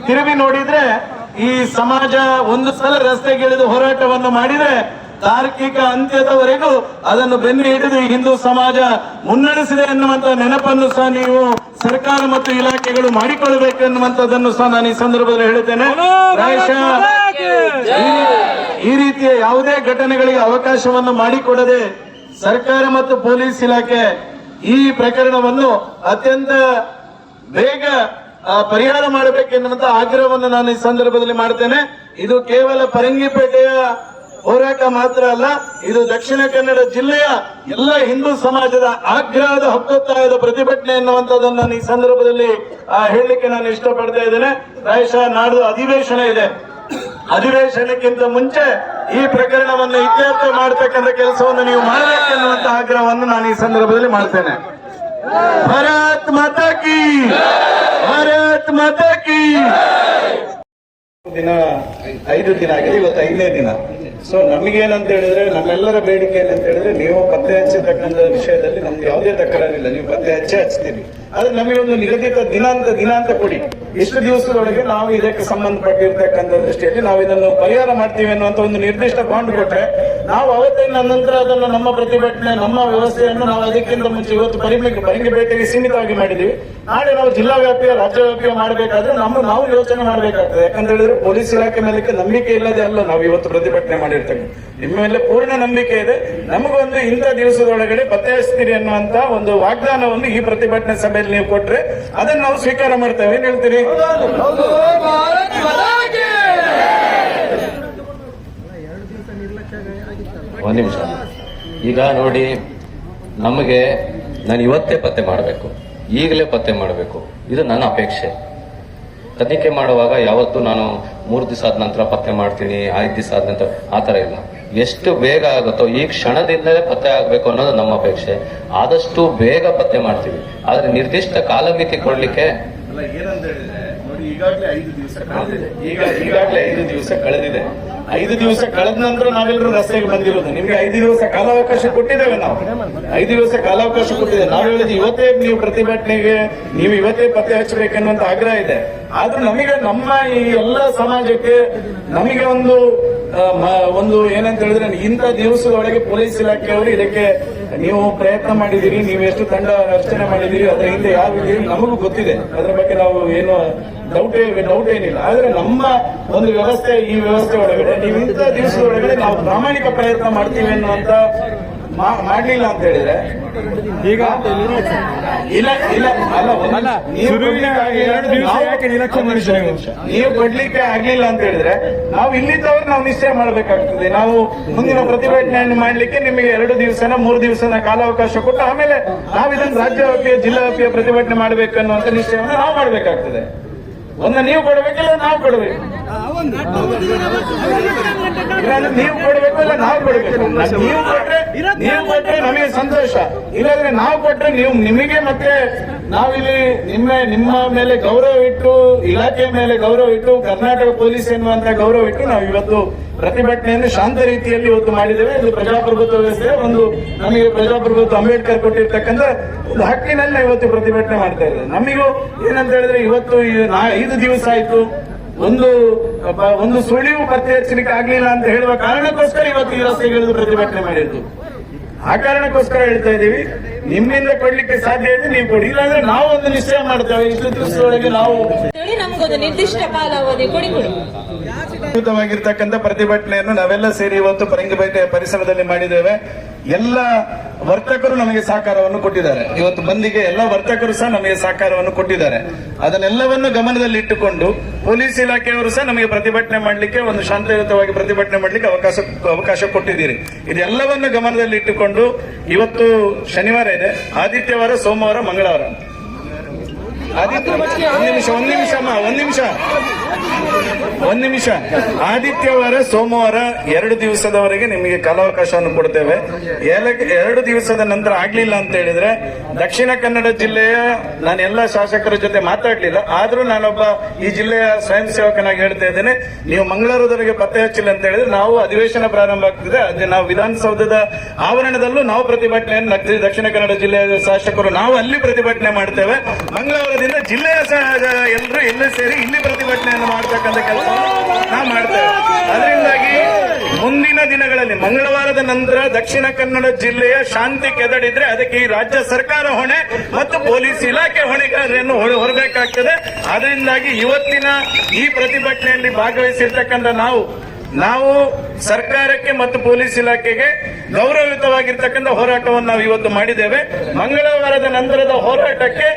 ತಿರುಗಿ ನೋಡಿದ್ರೆ ಈ ಸಮಾಜ ಒಂದು ಸಲ ರಸ್ತೆಗಿಳಿದು ಹೋರಾಟವನ್ನು ಮಾಡಿದ್ರೆ ತಾರ್ಕಿಕ ಅಂತ್ಯದವರೆಗೂ ಅದನ್ನು ಬೆನ್ನು ಹಿಡಿದು ಹಿಂದೂ ಸಮಾಜ ಮುನ್ನಡೆಸಿದೆ ಎನ್ನುವಂತ ನೆನಪನ್ನು ಸಹ ನೀವು ಸರ್ಕಾರ ಮತ್ತು ಇಲಾಖೆಗಳು ಮಾಡಿಕೊಳ್ಳಬೇಕು ಎನ್ನುವಂತದನ್ನು ಸಹ ನಾನು ಈ ಸಂದರ್ಭದಲ್ಲಿ ಹೇಳುತ್ತೇನೆ. ಈ- ರೀತಿಯ ಯಾವುದೇ ಘಟನೆಗಳಿಗೆ ಅವಕಾಶವನ್ನು ಮಾಡಿಕೊಡದೆ ಸರ್ಕಾರ ಮತ್ತು ಪೊಲೀಸ್ ಇಲಾಖೆ ಈ ಪ್ರಕರಣವನ್ನು ಅತ್ಯಂತ ಬೇಗ ಪರಿಹಾರ ಮಾಡಬೇಕೆನ್ನುವಂತ ಆಗ್ರಹವನ್ನು ನಾನು ಈ ಸಂದರ್ಭದಲ್ಲಿ ಮಾಡ್ತೇನೆ. ಇದು ಕೇವಲ ಪರಂಗಿಪೇಟೆಯ ಹೋರಾಟ ಮಾತ್ರ ಅಲ್ಲ, ಇದು ದಕ್ಷಿಣ ಕನ್ನಡ ಜಿಲ್ಲೆಯ ಎಲ್ಲ ಹಿಂದೂ ಸಮಾಜದ ಆಗ್ರಹದ ಹಕ್ಕೊತ್ತಾಯದ ಪ್ರತಿಭಟನೆ ಎನ್ನುವಂಥದ್ದನ್ನು ನಾನು ಈ ಸಂದರ್ಭದಲ್ಲಿ ಹೇಳಲಿಕ್ಕೆ ನಾನು ಇಷ್ಟಪಡ್ತಾ ಇದ್ದೇನೆ. ಪ್ರಾಯಶಃ ನಾಡು ಅಧಿವೇಶನ ಇದೆ. ಅಧಿವೇಶನಕ್ಕಿಂತ ಮುಂಚೆ ಈ ಪ್ರಕರಣವನ್ನು ಇತ್ಯರ್ಥ ಮಾಡತಕ್ಕಂಥ ಕೆಲಸವನ್ನು ನೀವು ಮಾಡಬೇಕೆನ್ನುವಂತಹ ಆಗ್ರಹವನ್ನು ನಾನು ಈ ಸಂದರ್ಭದಲ್ಲಿ ಮಾಡ್ತೇನೆ. ಭಾರತ್ ಮಾತಾ ಕಿ ಭಾರತ್ ಮಾತಾ ಕಿ ದಿನ, ಐದು ದಿನ ಆಗಿದೆ, ಇವತ್ತು ಐದನೇ ದಿನ. ಸೊ ನಮಗೇನಂತ ಹೇಳಿದ್ರೆ ನಮ್ಮೆಲ್ಲರ ಬೇಡಿಕೆ ಏನಂತ ಹೇಳಿದ್ರೆ ನೀವು ಪತ್ತೆ ಹಚ್ಚಿರ್ತಕ್ಕಂಥ ವಿಷಯದಲ್ಲಿ ನಮ್ಗೆ ಯಾವುದೇ ತಕರಾರಿಲ್ಲ. ನೀವು ಪತ್ತೆ ಹಚ್ಚಿ ಹಚ್ತೀರಿ. ಆದ್ರೆ ನಮಗೆ ಒಂದು ನಿಗದಿತ ದಿನಾಂಕ ದಿನಾಂಕ ಕೊಡಿ. ಇಷ್ಟು ದಿವಸದೊಳಗೆ ನಾವು ಇದಕ್ಕೆ ಸಂಬಂಧಪಟ್ಟಿರ್ತಕ್ಕಂಥ ದೃಷ್ಟಿಯಲ್ಲಿ ನಾವು ಇದನ್ನು ಪರಿಹಾರ ಮಾಡ್ತೀವಿ ಅನ್ನುವಂತ ಒಂದು ನಿರ್ದಿಷ್ಟ ಬಾಂಡ್ ಕೊಟ್ರೆ ನಾವು ಅವತ್ತಿನ ನಂತರ ಅದನ್ನು ನಮ್ಮ ಪ್ರತಿಭಟನೆ, ನಮ್ಮ ವ್ಯವಸ್ಥೆಯನ್ನು ನಾವು ಅದಕ್ಕಿಂತ ಮುಂಚೆ ಇವತ್ತು ಪರಿಮಿತಿ ಪರಂಗಿ ಭೇಟಿಗೆ ಸೀಮಿತವಾಗಿ ಮಾಡಿದೀವಿ ನಾಳೆ ನಾವು ಜಿಲ್ಲಾ ವ್ಯಾಪ್ತಿಯ, ರಾಜ್ಯ ವ್ಯಾಪ್ತಿಯ ಮಾಡಬೇಕಾದ್ರೆ ನಮ್ಮ ನಾವು ಯೋಚನೆ ಮಾಡಬೇಕಾಗ್ತದೆ. ಯಾಕಂತ ಹೇಳಿದ್ರೆ ಪೊಲೀಸ್ ಇಲಾಖೆ ಮೇಲೆ ನಂಬಿಕೆ ಇಲ್ಲದೆ ಅಲ್ಲ ನಾವು ಇವತ್ತು ಪ್ರತಿಭಟನೆ ಮಾಡಿರ್ತೇವೆ. ನಿಮ್ಮ ಮೇಲೆ ಪೂರ್ಣ ನಂಬಿಕೆ ಇದೆ. ನಮಗೊಂದು ಇಂಥ ದಿವಸದೊಳಗಡೆ ಪತ್ತೆ ಹಚ್ತೀರಿ ಅನ್ನುವಂತ ಒಂದು ವಾಗ್ದಾನವನ್ನು ಈ ಪ್ರತಿಭಟನೆ ಸಭೆಯಲ್ಲಿ ನೀವು ಕೊಟ್ರೆ ಅದನ್ನು ನಾವು ಸ್ವೀಕಾರ ಮಾಡ್ತೇವೆ. ಏನ್ ಹೇಳ್ತೀರಿ ಒಂದು ನಿಮಿಷ ಈಗ ನೋಡಿ ನಮಗೆ ನಾನು ಇವತ್ತೇ ಪತ್ತೆ ಮಾಡಬೇಕು. ಈಗಲೇ ಪತ್ತೆ ಮಾಡಬೇಕು. ಇದು ನನ್ನ ಅಪೇಕ್ಷೆ. ತನಿಖೆ ಮಾಡುವಾಗ ಯಾವತ್ತೂ ನಾನು ಮೂರು ದಿವಸ ಆದ ನಂತರ ಪತ್ತೆ ಮಾಡ್ತೀನಿ ಐದು ದಿವಸ ಆದ ನಂತರ ಆ ಥರ ಇಲ್ಲ. ಎಷ್ಟು ಬೇಗ ಆಗುತ್ತೋ ಈ ಕ್ಷಣದಿಂದಲೇ ಪತ್ತೆ ಆಗಬೇಕು ಅನ್ನೋದು ನಮ್ಮ ಅಪೇಕ್ಷೆ. ಆದಷ್ಟು ಬೇಗ ಪತ್ತೆ ಮಾಡ್ತೀವಿ. ಆದರೆ ನಿರ್ದಿಷ್ಟ ಕಾಲಮಿತಿ ಕೊಡಲಿಕ್ಕೆ ಈಗಾಗಲೇ ಐದು ದಿವಸ ಕಳೆದಿದೆ. ಐದು ದಿವಸ ಕಳೆದ ನಂತರ ನಾವೆಲ್ಲರೂ ರಸ್ತೆಗೆ ಬಂದಿರೋದು. ನಿಮ್ಗೆ ಐದು ದಿವಸ ಕಾಲಾವಕಾಶ ಕೊಟ್ಟಿದ್ದೇವೆ ನಾವು. ಐದು ದಿವಸ ಕಾಲಾವಕಾಶ ಕೊಟ್ಟಿದ್ದೇವೆ. ನಾವು ಹೇಳಿದ್ವಿ ಇವತ್ತೇ ನೀವು ಪ್ರತಿಭಟನೆಗೆ, ನೀವು ಇವತ್ತೇ ಪತ್ತೆ ಹಚ್ಚಬೇಕೆನ್ನುವಂತ ಆಗ್ರಹ ಇದೆ. ಆದ್ರೂ ನಮಗೆ ನಮ್ಮ ಈ ಎಲ್ಲ ಸಮಾಜಕ್ಕೆ ನಮಗೆ ಒಂದು ಒಂದು ಏನಂತ ಹೇಳಿದ್ರೆ ಇಂಥ ದಿವಸದೊಳಗೆ ಪೊಲೀಸ್ ಇಲಾಖೆಯವರು ಇದಕ್ಕೆ ನೀವು ಪ್ರಯತ್ನ ಮಾಡಿದಿರಿ ನೀವು ಎಷ್ಟು ತಂಡ ರಚನೆ ಮಾಡಿದಿರಿ ಅದರ ಹಿಂದೆ ಯಾವ ಇದ್ದೀರಿ ನಮಗೂ ಗೊತ್ತಿದೆ. ಅದರ ಬಗ್ಗೆ ನಾವು ಏನು ಡೌಟ್ ಡೌಟ್ ಏನಿಲ್ಲ. ಆದ್ರೆ ನಮ್ಮ ಒಂದು ವ್ಯವಸ್ಥೆ ಈ ವ್ಯವಸ್ಥೆ ಒಳಗಡೆ, ನೀವು ಇಂಥ ದಿವಸದ ಒಳಗಡೆ ನಾವು ಪ್ರಾಮಾಣಿಕ ಪ್ರಯತ್ನ ಮಾಡ್ತೀವಿ ಅನ್ನುವಂತ ಮಾಡ್ಲಿಲ್ಲ ಅಂತ ಹೇಳಿದ್ರೆ? ಈಗ ಇಲ್ಲ ಇಲ್ಲ ಅಲ್ಲ ನೀವು ಕೊಡ್ಲಿಕ್ಕೆ ಎರಡು ದಿವಸ ಯಾಕೆ ನಿರ್ಲಕ್ಷ್ಯ ಮಾಡಿದ್ರಿ ನೀವು? ಕೊಡ್ಲಿಕ್ಕೆ ಆಗ್ಲಿಲ್ಲ ಅಂತ ಹೇಳಿದ್ರೆ ನಾವು ಇಲ್ಲಿದ್ದವ್ರು ನಾವು ನಿಶ್ಚಯ ಮಾಡ್ಬೇಕಾಗ್ತದೆ. ನಾವು ಮುಂದಿನ ಪ್ರತಿಭಟನೆಯನ್ನು ಮಾಡ್ಲಿಕ್ಕೆ ನಿಮಗೆ ಎರಡು ದಿವಸನ ಮೂರು ದಿವಸನ ಕಾಲಾವಕಾಶ ಕೊಟ್ಟು ಆಮೇಲೆ ನಾವು ಇದನ್ನು ರಾಜ್ಯ ವ್ಯಾಪ್ತಿಯ ಜಿಲ್ಲಾ ವ್ಯಾಪ್ತಿಯ ಪ್ರತಿಭಟನೆ ಮಾಡಬೇಕು ಅನ್ನುವಂತ ನಿಶ್ಚಯವನ್ನು ನಾವು ಮಾಡ್ಬೇಕಾಗ್ತದೆ. ಒಂದು ನೀವು ಕೊಡಬೇಕಿಲ್ಲ ನಾವು ಕೊಡಬೇಕು. ನೀವು ಕೊಡಬೇಕು ಇಲ್ಲ ನಾವು ಕೊಡಬೇಕು? ನೀವು ಕೊಟ್ರೆ ನೀವು ಕೊಟ್ರೆ ನಮಗೆ ಸಂತೋಷ. ಇಲ್ಲಾಂದ್ರೆ ನಾವು ಕೊಟ್ರೆ ನೀವು ನಿಮಗೆ ಮತ್ತೆ ನಾವಿಲ್ಲಿ ನಿಮ್ಮ ನಿಮ್ಮ ಮೇಲೆ ಗೌರವ ಇಟ್ಟು ಇಲಾಖೆ ಮೇಲೆ ಗೌರವ ಇಟ್ಟು ಕರ್ನಾಟಕ ಪೊಲೀಸ್ ಎನ್ನುವಂತ ಗೌರವ ಇಟ್ಟು ನಾವು ಇವತ್ತು ಪ್ರತಿಭಟನೆಯನ್ನು ಶಾಂತ ರೀತಿಯಲ್ಲಿ ಇವತ್ತು ಮಾಡಿದ್ದೇವೆ. ಇದು ಪ್ರಜಾಪ್ರಭುತ್ವ ವ್ಯವಸ್ಥೆ ಒಂದು ನಮಗೆ ಪ್ರಜಾಪ್ರಭುತ್ವ ಅಂಬೇಡ್ಕರ್ ಕೊಟ್ಟಿರ್ತಕ್ಕಂಥ ಒಂದು ಹಕ್ಕಿನಲ್ಲಿ ಇವತ್ತು ಪ್ರತಿಭಟನೆ ಮಾಡ್ತಾ ಇದ್ದೇವೆ. ನಮಗೂ ಏನಂತ ಹೇಳಿದ್ರೆ ಇವತ್ತು ಐದು ದಿವಸ ಆಯ್ತು. ಒಂದು ಒಂದು ಸುಳಿವು ಪತ್ತೆ ಹಚ್ಚಲಿಕ್ಕೆ ಆಗ್ಲಿಲ್ಲ ಅಂತ ಹೇಳುವ ಕಾರಣಕ್ಕೋಸ್ಕರ ಇವತ್ತು ಈ ರಸ್ತೆಗಿಳಿದು ಪ್ರತಿಭಟನೆ ಮಾಡಿದ್ದು. ಆ ಕಾರಣಕ್ಕೋಸ್ಕರ ಹೇಳ್ತಾ ಇದ್ದೀವಿ. ನಿಮ್ಮಿಂದ ಕೊಡ್ಲಿಕ್ಕೆ ಸಾಧ್ಯ ಇದೆ ನೀವು ಕೊಡಿ. ಇಲ್ಲಾಂದ್ರೆ ನಾವು ಒಂದು ನಿಶ್ಚಯ ಮಾಡ್ತೇವೆ. ಇಷ್ಟು ದಿವಸದೊಳಗೆ ನಾವು ನಮಗೊಂದು ನಿರ್ದಿಷ್ಟ ಕಾಲಾವಧಿ ಕೊಡಿ ಕೊಡಿ. ಅದ್ಭುತವಾಗಿರ್ತಕ್ಕಂಥ ಪ್ರತಿಭಟನೆಯನ್ನು ನಾವೆಲ್ಲ ಸೇರಿ ಇವತ್ತು ಪರಂಗಿಪೇಟೆ ಪರಿಸರದಲ್ಲಿ ಮಾಡಿದ್ದೇವೆ. ಎಲ್ಲ ವರ್ತಕರು ನಮಗೆ ಸಹಕಾರವನ್ನು ಕೊಟ್ಟಿದ್ದಾರೆ. ಇವತ್ತು ಬಂದಿಗೆ ಎಲ್ಲ ವರ್ತಕರು ಸಹ ನಮಗೆ ಸಹಕಾರವನ್ನು ಕೊಟ್ಟಿದ್ದಾರೆ. ಅದನ್ನೆಲ್ಲವನ್ನು ಗಮನದಲ್ಲಿಟ್ಟುಕೊಂಡು ಪೊಲೀಸ್ ಇಲಾಖೆಯವರು ಸಹ ನಮಗೆ ಪ್ರತಿಭಟನೆ ಮಾಡಲಿಕ್ಕೆ ಒಂದು ಶಾಂತಿಯುತವಾಗಿ ಪ್ರತಿಭಟನೆ ಮಾಡಲಿಕ್ಕೆ ಅವಕಾಶ ಅವಕಾಶ ಕೊಟ್ಟಿದ್ದೀರಿ. ಇದೆಲ್ಲವನ್ನು ಗಮನದಲ್ಲಿಟ್ಟುಕೊಂಡು ಇವತ್ತು ಶನಿವಾರ ಇದೆ. ಆದಿತ್ಯವಾರ ಸೋಮವಾರ ಮಂಗಳವಾರ. ಆದಿತ್ಯ ಒಂದ್ ನಿಮಿಷ ಒಂದ್ ನಿಮಿಷ ಅಮ್ಮ ಒಂದ್ ನಿಮಿಷ. ಒಂದ್ ನಿಮಿಷ. ಆದಿತ್ಯವಾರ, ಸೋಮವಾರ ಎರಡು ದಿವಸದವರೆಗೆ ನಿಮಗೆ ಕಾಲಾವಕಾಶವನ್ನು ಕೊಡ್ತೇವೆ. ಎರಡು ದಿವಸದ ನಂತರ ಆಗ್ಲಿಲ್ಲ ಅಂತ ಹೇಳಿದ್ರೆ, ದಕ್ಷಿಣ ಕನ್ನಡ ಜಿಲ್ಲೆಯ ನಾನು ಎಲ್ಲ ಶಾಸಕರ ಜೊತೆ ಮಾತಾಡ್ಲಿಲ್ಲ. ಆದ್ರೂ ನಾನೊಬ್ಬ ಈ ಜಿಲ್ಲೆಯ ಸ್ವಯಂ ಸೇವಕನಾಗಿ ಹೇಳ್ತಾ ಇದ್ದೇನೆ. ನೀವು ಮಂಗಳವಾರದವರೆಗೆ ಪತ್ತೆ ಹಚ್ಚಿಲ್ಲ ಅಂತ ಹೇಳಿದ್ರೆ ನಾವು ಅಧಿವೇಶನ ಪ್ರಾರಂಭ ಆಗ್ತದೆ. ಅದೇ ನಾವು ವಿಧಾನಸೌಧದ ಆವರಣದಲ್ಲೂ ನಾವು ಪ್ರತಿಭಟನೆಯನ್ನು ನಡೆಸಿದ್ವಿ ದಕ್ಷಿಣ ಕನ್ನಡ ಜಿಲ್ಲೆಯ ಶಾಸಕರು ನಾವು ಅಲ್ಲಿ ಪ್ರತಿಭಟನೆ ಮಾಡ್ತೇವೆ. ಮಂಗಳೂರದಿಂದ ಜಿಲ್ಲೆಯ ಎಲ್ಲರೂ ಎಲ್ಲೂ ಸೇರಿ ಇಲ್ಲಿ ಪ್ರತಿಭಟನೆಯನ್ನು ಮಾಡ್ತಕ್ಕಂಥ ಕೆಲಸ ನಾವು ಮಾಡ್ತೇವೆ. ಅದರಿಂದಾಗಿ ಮುಂದಿನ ದಿನಗಳಲ್ಲಿ ಮಂಗಳವಾರದ ನಂತರ ದಕ್ಷಿಣ ಕನ್ನಡ ಜಿಲ್ಲೆಯ ಶಾಂತಿ ಕೆದಡಿದ್ರೆ ಅದಕ್ಕೆ ಈ ರಾಜ್ಯ ಸರ್ಕಾರ ಹೊಣೆ ಮತ್ತು ಪೊಲೀಸ್ ಇಲಾಖೆ ಹೊಣೆಗಾರರನ್ನು ಹೊರ- ಹೊರಬೇಕಾಗ್ತದೆ. ಅದರಿಂದಾಗಿ ಇವತ್ತಿನ ಈ ಪ್ರತಿಭಟನೆಯಲ್ಲಿ ಭಾಗವಹಿಸಿರ್ತಕ್ಕಂಥ ನಾವು ನಾವು ಸರ್ಕಾರಕ್ಕೆ ಮತ್ತು ಪೊಲೀಸ್ ಇಲಾಖೆಗೆ ಗೌರವಯುತವಾಗಿರ್ತಕ್ಕಂಥ ಹೋರಾಟವನ್ನು ನಾವು ಇವತ್ತು ಮಾಡಿದ್ದೇವೆ. ಮಂಗಳವಾರದ ನಂತರದ ಹೋರಾಟಕ್ಕೆ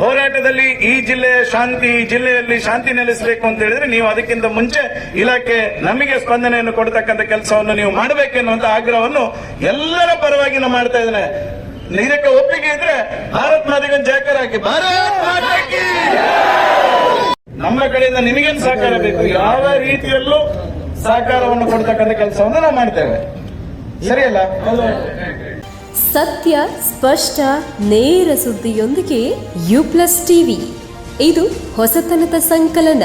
ಹೋರಾಟದಲ್ಲಿ ಈ ಜಿಲ್ಲೆಯ ಶಾಂತಿ, ಈ ಜಿಲ್ಲೆಯಲ್ಲಿ ಶಾಂತಿ ನೆಲೆಸಬೇಕು ಅಂತ ಹೇಳಿದ್ರೆ ನೀವು ಅದಕ್ಕಿಂತ ಮುಂಚೆ ಇಲಾಖೆ ನಮಗೆ ಸ್ಪಂದನೆಯನ್ನು ಕೊಡ್ತಕ್ಕಂಥ ಕೆಲಸವನ್ನು ನೀವು ಮಾಡಬೇಕೆನ್ನುವಂತ ಆಗ್ರಹವನ್ನು ಎಲ್ಲರ ಪರವಾಗಿ ನಾನು ಮಾಡ್ತಾ ಇದ್ದೇನೆ. ಇದಕ್ಕೆ ಒಪ್ಪಿಗೆ ಇದ್ರೆ ಭಾರತ್ ಮಾತೆಗೆ ಜಾಕರ್ ಹಾಕಿ. ಭಾರತ್! ನಮ್ಮ ಕಡೆಯಿಂದ ನಿಮಗೇನು ಸಹಕಾರ ಬೇಕು? ಯಾವ ರೀತಿಯಲ್ಲೂ ಸಹಕಾರವನ್ನು ಕೊಡ್ತಕ್ಕಂಥ ಕೆಲಸವನ್ನು ನಾವು ಮಾಡ್ತೇವೆ ಸರಿಯಲ್ಲ? ಸತ್ಯ, ಸ್ಪಷ್ಟ, ನೇರ ಸುದ್ದಿಯೊಂದಿಗೆ ಯು ಪ್ಲಸ್ ಟಿವಿ. ಇದು ಹೊಸತನದ ಸಂಕಲನ.